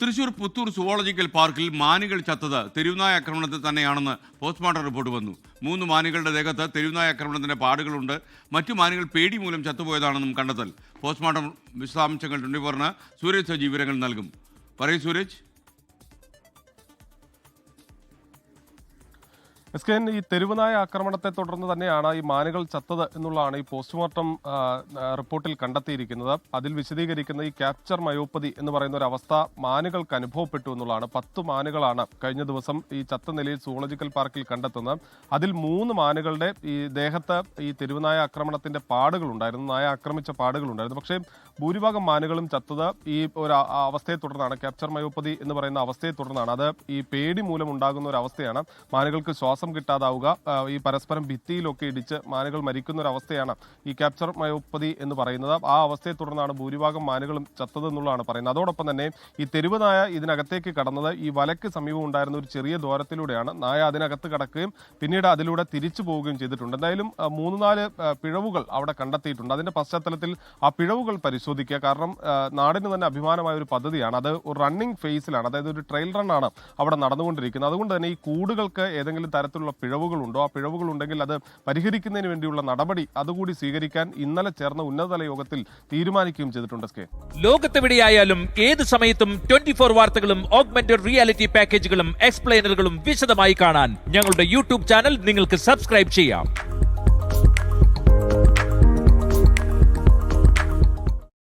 Thrissur Puthur zoological പാർക്കിൽ മാനുകൾ ചത്തത് തെരുവുനായ ആക്രമണത്തിൽ തന്നെയാണെന്ന് പോസ്റ്റ്മോർട്ടം റിപ്പോർട്ട് വന്നു. മൂന്ന് മാനുകളുടെ ദേഹത്ത് തെരുവുനായ ആക്രമണത്തിന്റെ പാടുകളുണ്ട്. മറ്റു മാനുകൾ പേടി മൂലം ചത്തുപോയതാണെന്നും കണ്ടെത്തൽ. പോസ്റ്റ്മോർട്ടം വിശദാംശങ്ങൾ ട്വന്റി ഫോറിന് സൂരജ് സജി വിവരങ്ങൾ നൽകും. പറയൂ സൂരജ്. എസ് കെ ഈ തെരുവുനായ ആക്രമണത്തെ തുടർന്ന് തന്നെയാണ് ഈ മാനുകൾ ചത്തത് എന്നുള്ളതാണ് ഈ പോസ്റ്റ്മോർട്ടം റിപ്പോർട്ടിൽ കണ്ടെത്തിയിരിക്കുന്നത്. അതിൽ വിശദീകരിക്കുന്ന ഈ ക്യാപ്ചർ മയോപ്പതി എന്ന് പറയുന്ന ഒരു അവസ്ഥ മാനുകൾക്ക് അനുഭവപ്പെട്ടു എന്നുള്ളതാണ്. പത്ത് മാനുകളാണ് കഴിഞ്ഞ ദിവസം ഈ ചത്ത നിലയിൽ സൂളജിക്കൽ പാർക്കിൽ കണ്ടെത്തുന്നത്. അതിൽ മൂന്ന് മാനുകളുടെ ഈ ദേഹത്ത് ഈ തെരുവുനായ ആക്രമണത്തിന്റെ പാടുകൾ ഉണ്ടായിരുന്നു. നായ ആക്രമിച്ച പാടുകൾ ഉണ്ടായിരുന്നു. പക്ഷേ ഭൂരിഭാഗം മാനുകളും ചത്തത് ഈ ഒരു അവസ്ഥയെ തുടർന്നാണ്. ക്യാപ്ചർ മയോപ്പതി എന്ന് പറയുന്ന അവസ്ഥയെ തുടർന്നാണ്. അത് ഈ പേടി മൂലം ഉണ്ടാകുന്ന ഒരു അവസ്ഥയാണ്. മാനുകൾക്ക് ശ്വാസം കിട്ടാതാവുക ഈ പരസ്പരം ഭിത്തിയിലൊക്കെ ഇടിച്ച് മാനുകൾ മരിക്കുന്ന ഒരു അവസ്ഥയാണ് ഈ ക്യാപ്ചർ മയോപ്പതി എന്ന് പറയുന്നത്. ആ അവസ്ഥയെ തുടർന്നാണ് ഭൂരിഭാഗം മാനുകളും ചത്തതെന്നുള്ളതാണ് പറയുന്നത്. അതോടൊപ്പം തന്നെ ഈ തെരുവ് നായ ഇതിനകത്തേക്ക് കടന്നത് ഈ വലയ്ക്ക് സമീപം ഉണ്ടായിരുന്ന ഒരു ചെറിയ ദ്വാരത്തിലൂടെയാണ്. നായ അതിനകത്ത് കടക്കുകയും പിന്നീട് അതിലൂടെ തിരിച്ചു പോവുകയും ചെയ്തിട്ടുണ്ട്. എന്തായാലും മൂന്ന് നാല് പിഴവുകൾ അവിടെ കണ്ടെത്തിയിട്ടുണ്ട്. അതിന്റെ പശ്ചാത്തലത്തിൽ ആ പിഴവുകൾ പരിശോധിക്കുക. കാരണം നാടിന് തന്നെ അഭിമാനമായ ഒരു പദ്ധതിയാണ്. അത് ഒരു റണ്ണിംഗ് ഫേസിലാണ് അതായത് ഒരു ട്രെയിൽ റണ്ണാണ് അവിടെ നടന്നുകൊണ്ടിരിക്കുന്നത്. അതുകൊണ്ട് തന്നെ ഈ കൂടുകൾക്ക് ഏതെങ്കിലും തരത്തിലുള്ള പിഴവുകളുണ്ടോ? ആ പിഴവുകളുണ്ടെങ്കിൽ അത് പരിഹരിക്കുന്നതിന് വേണ്ടിയുള്ള നടപടി അതുകൂടി സ്വീകരിക്കാൻ ഇന്നലെ ചേർന്ന ഉന്നതതല യോഗത്തിൽ തീരുമാനിക്കുകയും ചെയ്തിട്ടുണ്ട് കെ. ലോകത്തെവിടെയായാലും ഏത് സമയത്തും ട്വന്റി ഫോർ വാർത്തകളും ഓഗ്മെന്റഡ് റിയാലിറ്റി പാക്കേജുകളും എക്സ്പ്ലെയിനറുകളും വിശദമായി കാണാൻ ഞങ്ങളുടെ യൂട്യൂബ് ചാനൽ നിങ്ങൾക്ക് സബ്സ്ക്രൈബ് ചെയ്യാം.